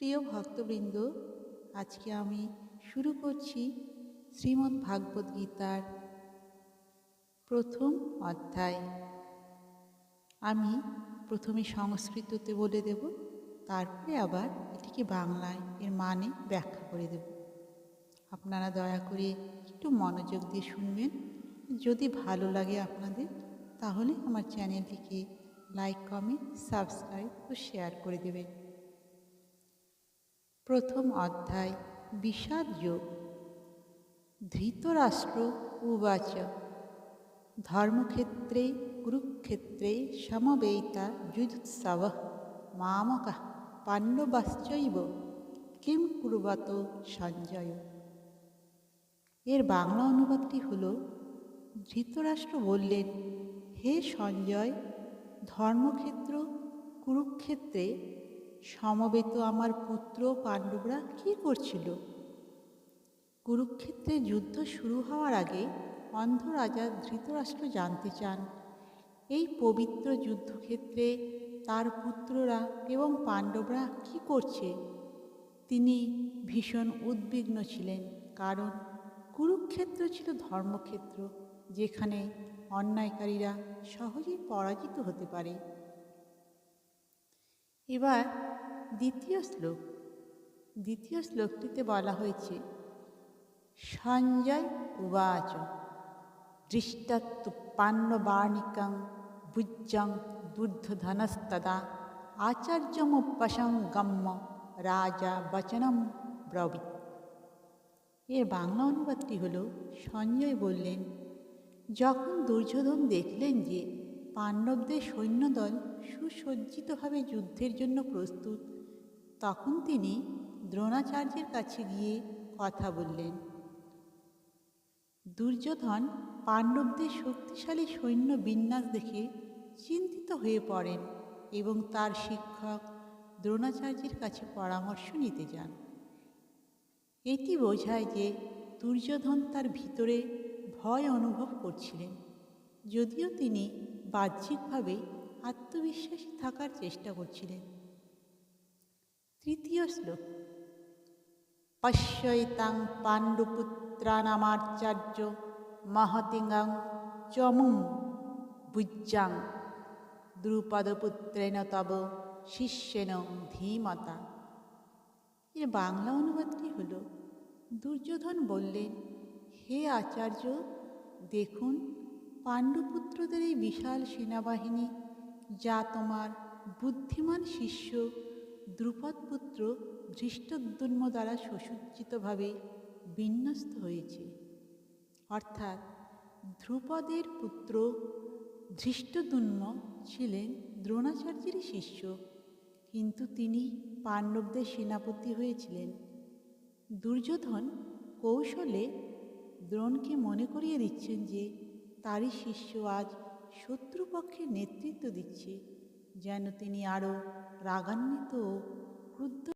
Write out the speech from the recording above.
প্রিয় ভক্তবৃন্দ, আজকে আমি শুরু করছি শ্রীমদ্ ভাগবত গীতার প্রথম অধ্যায়। আমি প্রথমে সংস্কৃততে বলে দেব, তারপরে আবার এটিকে বাংলায় এর মানে ব্যাখ্যা করে দেব। আপনারা দয়া করে একটু মনোযোগ দিয়ে শুনবেন। যদি ভালো লাগে আপনাদের, তাহলে আমার চ্যানেলটিকে লাইক, কমেন্ট, সাবস্ক্রাইব ও শেয়ার করে দেবেন। প্রথম অধ্যায়, বিষাদ যোগ। ধৃতরাষ্ট্র উবাচ। ধর্মক্ষেত্রে, কুরুক্ষেত্রে সমবেতা যুজুৎসব মামক পাণ্ডবাশ্চৈব। কিম কুর্বত সঞ্জয়। এর বাংলা অনুবাদটি হল, ধৃতরাষ্ট্র বললেন, হে সঞ্জয়, ধর্মক্ষেত্র, কুরুক্ষেত্রে সমবেত আমার পুত্র পাণ্ডবরা কি করছিল? কুরুক্ষেত্রে যুদ্ধ শুরু হওয়ার আগে অন্ধ রাজা ধৃতরাষ্ট্র জানতে চান। এই পবিত্র যুদ্ধক্ষেত্রে তার পুত্ররা এবং পাণ্ডবরা কি করছে? তিনি ভীষণ উদ্বিগ্ন ছিলেন, কারণ কুরুক্ষেত্র ছিল ধর্মক্ষেত্র, যেখানে অন্যায়কারীরা সহজেই পরাজিত হতে পারে। এবার দ্বিতীয় শ্লোক, দ্বিতীয় শ্লোকটিতে বলা হয়েছে, সঞ্জয় উবাচ দৃষ্টাত্তু পাণ্ডবার্ণিকং ভুজ্জং দুর্ধনস্তদা আচার্যমুপসঙ্গম্য রাজা বচনম ব্রবি। এর বাংলা অনুবাদটি হল সঞ্জয় বললেন, যখন দুর্যোধন দেখলেন যে পাণ্ডবদের সৈন্যদল সুসজ্জিতভাবে যুদ্ধের জন্য প্রস্তুত। তখন তিনি দ্রোণাচার্যের কাছে গিয়ে কথা বললেন, দুর্যোধন পাণ্ডবদের শক্তিশালী সৈন্য বিন্যাস দেখে চিন্তিত হয়ে পড়েন এবং তার শিক্ষক দ্রোণাচার্যের কাছে পরামর্শ নিতে যান। এটি বোঝায় যে দুর্যোধন তার ভিতরে ভয় অনুভব করছিলেন, যদিও তিনি বাহ্যিকভাবে আত্মবিশ্বাসী থাকার চেষ্টা করছিলেন। তৃতীয় শ্লোক। পশ্যৈতাং পাণ্ডুপুত্রানামাচার্য মহতিঙ্গাং চমুং বুজ্জাং দ্রুপদপুত্রেণ তব শিষ্যেন ধীমতা। এর বাংলা অনুবাদটি হল, দুর্যোধন বললেন, হে আচার্য, দেখুন পাণ্ডুপুত্রদের এই বিশাল সেনাবাহিনী, যা তোমার বুদ্ধিমান শিষ্য দ্রুপদপুত্র ধৃষ্টদ্যুম্ন দ্বারা সুসজ্জিতভাবে বিন্যস্ত হয়েছে। অর্থাৎ ধ্রুপদের পুত্র ধৃষ্টদুন্ম ছিলেন দ্রোণাচার্যেরই শিষ্য, কিন্তু তিনি পাণ্ডবদের সেনাপতি হয়েছিলেন। দুর্যোধন কৌশলে দ্রোণকে মনে করিয়ে দিচ্ছেন যে তারই শিষ্য আজ শত্রুপক্ষের নেতৃত্ব দিচ্ছে যেন তিনি আরও রাগান্বিত ও ক্রুদ্ধ